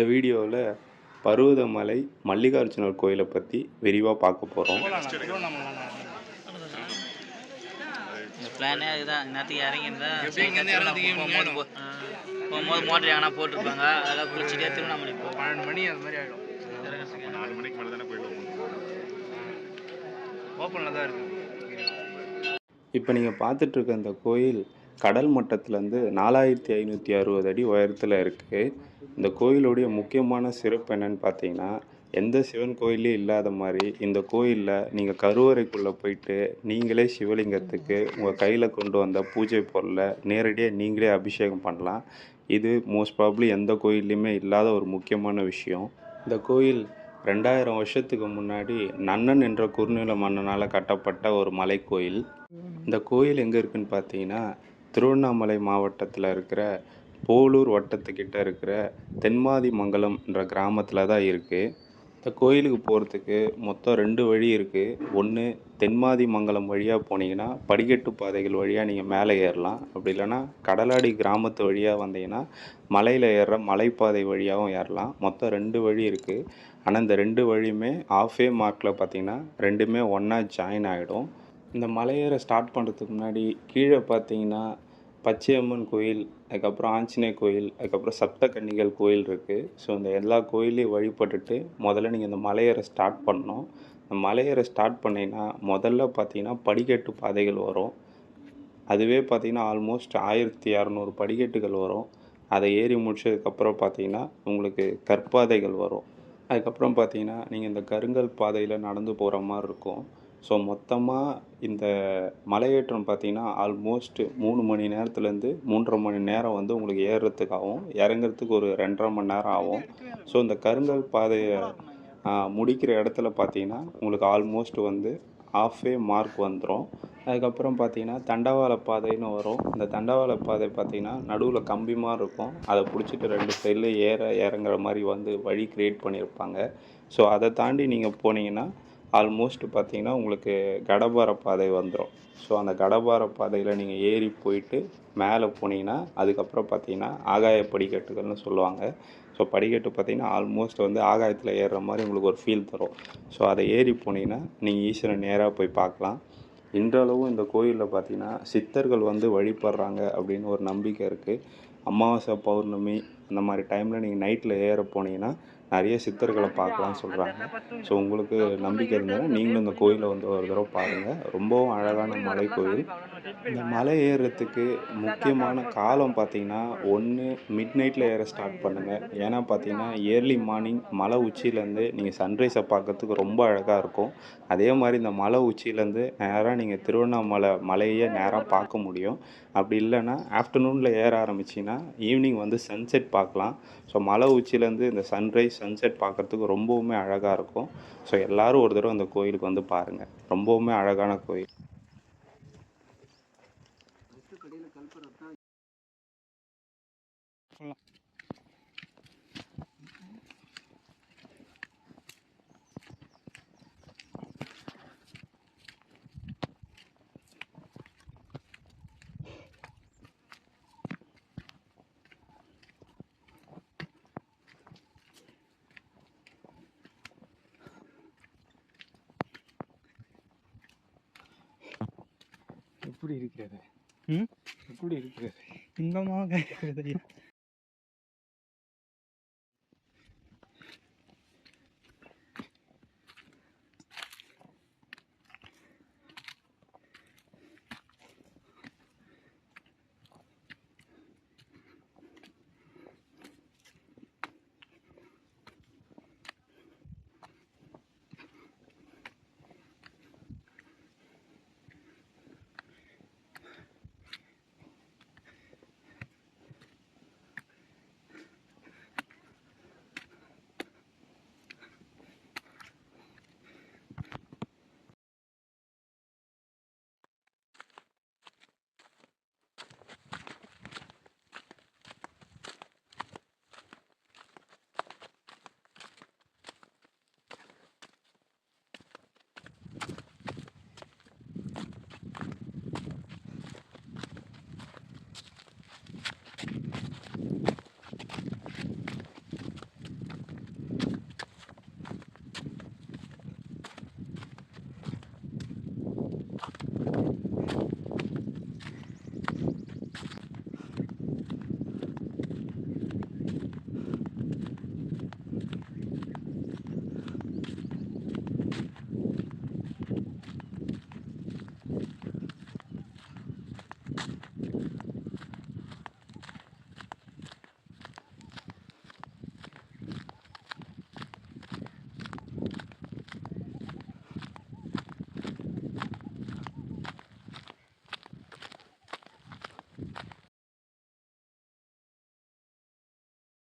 இந்த வீடியோவில் பருவதமலை மல்லிகார்ஜுனர் கோயிலை பற்றி விரிவாக பார்க்க போகிறோம் இந்த பிளானே அதுதான். நேரத்துக்கு போகும்போது மோட்டர் எங்கன்னா போட்டிருப்பாங்க. அதெல்லாம் குளிச்சுட்டே திருவண்ணாமலை போவோம் பன்னெண்டு மணி அது மாதிரி ஆகிடும் நாலு மணிக்கு மேலே தானே ஓப்பன் ஓப்பனில் தான் இருக்குது இப்போ நீங்கள் பார்த்துட்ருக்க இந்த கோயில் கடல் மட்டத்துலேருந்து நாலாயிரத்தி ஐநூற்றி அறுபது அடி உயரத்தில் இருக்குது இந்த கோயிலுடைய முக்கியமான சிறப்பு என்னன்னு பார்த்தீங்கன்னா எந்த சிவன் கோயிலே இல்லாத மாதிரி இந்த கோயிலில் நீங்கள் கருவறைக்குள்ளே போயிட்டு நீங்களே சிவலிங்கத்துக்கு உங்கள் கையில் கொண்டு வந்த பூஜை பொருளை நேரடியாக நீங்களே அபிஷேகம் பண்ணலாம். இது மோஸ்ட் ப்ராப்ளி எந்த கோயில்லையுமே இல்லாத ஒரு முக்கியமான விஷயம். இந்த கோயில் ரெண்டாயிரம் வருஷத்துக்கு முன்னாடி நன்னன் என்ற குறுநில மன்னனால் கட்டப்பட்ட ஒரு மலைக்கோயில். இந்த கோயில் எங்கே இருக்குன்னு பார்த்தீங்கன்னா திருவண்ணாமலை மாவட்டத்தில் இருக்கிற போலூர் வட்டத்துக்கிட்ட இருக்கிற தென்மாதி மங்கலம் என்ற கிராமத்தில் தான் இருக்குது இந்த கோயிலுக்கு போகிறதுக்கு மொத்தம் ரெண்டு வழி இருக்குது ஒன்று தென்மாதி மங்கலம் வழியாக போனீங்கன்னா படிக்கட்டு பாதைகள் வழியாக நீங்கள் மேலே ஏறலாம். அப்படி இல்லைன்னா கடலாடி கிராமத்து வழியாக வந்தீங்கன்னா மலையில் ஏறுற மலைப்பாதை வழியாகவும் ஏறலாம். மொத்தம் ரெண்டு வழி இருக்குது ஆனால் இந்த ரெண்டு வழியுமே ஆஃபே மார்க்கில் பார்த்தீங்கன்னா ரெண்டுமே ஒன்றா ஜாயின் ஆகிடும் இந்த மலையேற ஸ்டார்ட் பண்ணுறதுக்கு முன்னாடி கீழே பார்த்தீங்கன்னா பச்சையம்மன் கோயில் அதுக்கப்புறம் ஆஞ்சநேய கோயில் அதுக்கப்புறம் சப்தகன்னிகள் கோயில் இருக்குது ஸோ இந்த எல்லா கோயிலையும் வழிபட்டுட்டு முதல்ல நீங்கள் இந்த மலையேற ஸ்டார்ட் பண்ணணும். இந்த மலையேற ஸ்டார்ட் பண்ணிங்கன்னா முதல்ல பார்த்தீங்கன்னா படிக்கட்டு பாதைகள் வரும். அதுவே பார்த்தீங்கன்னா ஆல்மோஸ்ட் ஆயிரத்தி இரநூறு படிக்கட்டுகள் வரும். அதை ஏறி முடிச்சதுக்கப்புறம் பார்த்தீங்கன்னா உங்களுக்கு கற்பாதைகள் வரும். அதுக்கப்புறம் பார்த்தீங்கன்னா நீங்கள் இந்த கருங்கல் பாதையில் நடந்து போகிற மாதிரி இருக்கும். ஸோ மொத்தமாக இந்த மலையேற்றம் பார்த்தீங்கன்னா ஆல்மோஸ்ட் மூணு மணி நேரத்துலேருந்து மூன்றரை மணி நேரம் வந்து உங்களுக்கு ஏறுறதுக்கு ஆகும் இறங்குறதுக்கு ஒரு ரெண்டரை மணி நேரம் ஆகும். ஸோ இந்த கருங்கல் பாதையை முடிக்கிற இடத்துல பார்த்தீங்கன்னா உங்களுக்கு ஆல்மோஸ்ட் வந்து ஆஃபே மார்க் வந்துடும் அதுக்கப்புறம் பார்த்தீங்கன்னா தண்டவாள பாதைன்னு வரும். இந்த தண்டவாள பாதை பார்த்தீங்கன்னா நடுவில் கம்பி மாதிரி இருக்கும். அதை பிடிச்சிட்டு ரெண்டு சைடில் ஏற இறங்குற மாதிரி வந்து வழி கிரியேட் பண்ணியிருப்பாங்க. ஸோ அதை தாண்டி நீங்கள் போனீங்கன்னா ஆல்மோஸ்ட் பார்த்தீங்கன்னா உங்களுக்கு கடபார பாதை வந்துடும் ஸோ அந்த கடபார பாதையில் நீங்கள் ஏறி போயிட்டு மேலே போனீங்கன்னா அதுக்கப்புறம் பார்த்தீங்கன்னா ஆகாய படிக்கட்டுகள்னு சொல்லுவாங்க. ஸோ படிக்கட்டு பார்த்தீங்கன்னா ஆல்மோஸ்ட் வந்து ஆகாயத்தில் ஏறுற மாதிரி உங்களுக்கு ஒரு ஃபீல் தரும். ஸோ அதை ஏறி போனீங்கன்னா நீங்கள் ஈஸ்வரனை நேராக போய் பார்க்கலாம். இன்றளவும் இந்த கோயிலில் பார்த்தீங்கன்னா சித்தர்கள் வந்து வழிபடுறாங்க அப்படின்னு ஒரு நம்பிக்கை இருக்குது அமாவாசை பௌர்ணமி அந்த மாதிரி டைமில் நீங்கள் நைட்டில் ஏற போனீங்கன்னா நிறைய சித்தர்களை பார்க்கலாம்னு சொல்கிறாங்க ஸோ உங்களுக்கு நம்பிக்கை இருந்தால் நீங்களும் இந்த கோயிலை வந்து ஒரு தடவை பாருங்கள் ரொம்பவும் அழகான மலை கோயில். இந்த மலை ஏறுறதுக்கு முக்கியமான காலம் பார்த்தீங்கன்னா ஒன்று மிட் நைட்டில் ஏற ஸ்டார்ட் பண்ணுங்கள் ஏன்னா பார்த்தீங்கன்னா ஏர்லி மார்னிங் மலை உச்சியிலேருந்து நீங்கள் சன்ரைஸை பார்க்கறதுக்கு ரொம்ப அழகாக இருக்கும். அதே மாதிரி இந்த மலை உச்சியிலேருந்து நேராக நீங்கள் திருவண்ணாமலை மலையை நேராக பார்க்க முடியும். அப்படி இல்லைன்னா ஆஃப்டர்நூனில் ஏற ஆரம்பிச்சிங்கன்னா ஈவினிங் வந்து சன்செட் பார்க்கலாம். ஸோ மலை உச்சியிலேருந்து இந்த சன்ரைஸ் சன்செட் பார்க்கறதுக்கு ரொம்பவுமே அழகாக இருக்கும். ஸோ எல்லோரும் ஒரு தடவை அந்த கோயிலுக்கு வந்து பாருங்கள் ரொம்பவுமே அழகான கோயில். எப்படி இருக்கிறது. ம்? எப்படி இருக்கிறது. இன்பமாக இருக்கிறது.